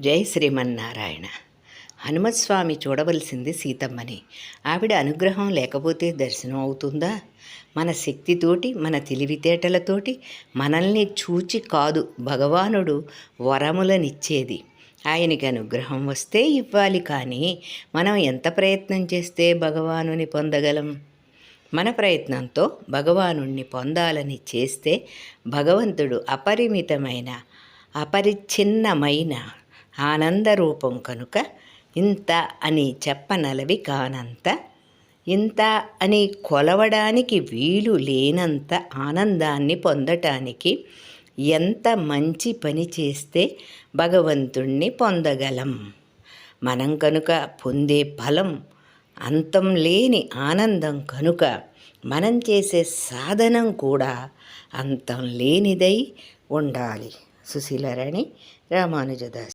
జై శ్రీమన్నారాయణ. హనుమత్స్వామి చూడవలసింది సీతమ్మని. ఆవిడ అనుగ్రహం లేకపోతే దర్శనం అవుతుందా? మన శక్తితోటి మన తెలివితేటలతోటి మనల్ని చూచి కాదు భగవానుడు వరములనిచ్చేది. ఆయనకి అనుగ్రహం వస్తే ఇవ్వాలి కానీ మనం ఎంత ప్రయత్నం చేస్తే భగవానుని పొందగలం? మన ప్రయత్నంతో భగవాను పొందాలని చేస్తే భగవంతుడు అపరిమితమైన అపరిచ్ఛిన్నమైన ఆనందరూపం కనుక ఇంత అని చెప్పనలవి కానంత ఇంత అని కొలవడానికి వీలు లేనంత ఆనందాన్ని పొందటానికి ఎంత మంచి పని చేస్తే భగవంతుణ్ణి పొందగలం. మనం కనుక పొందే ఫలం అంతం లేని ఆనందం కనుక మనం చేసే సాధనం కూడా అంతం లేనిదై ఉండాలి. సుశీలరణి రామానుజదాస్.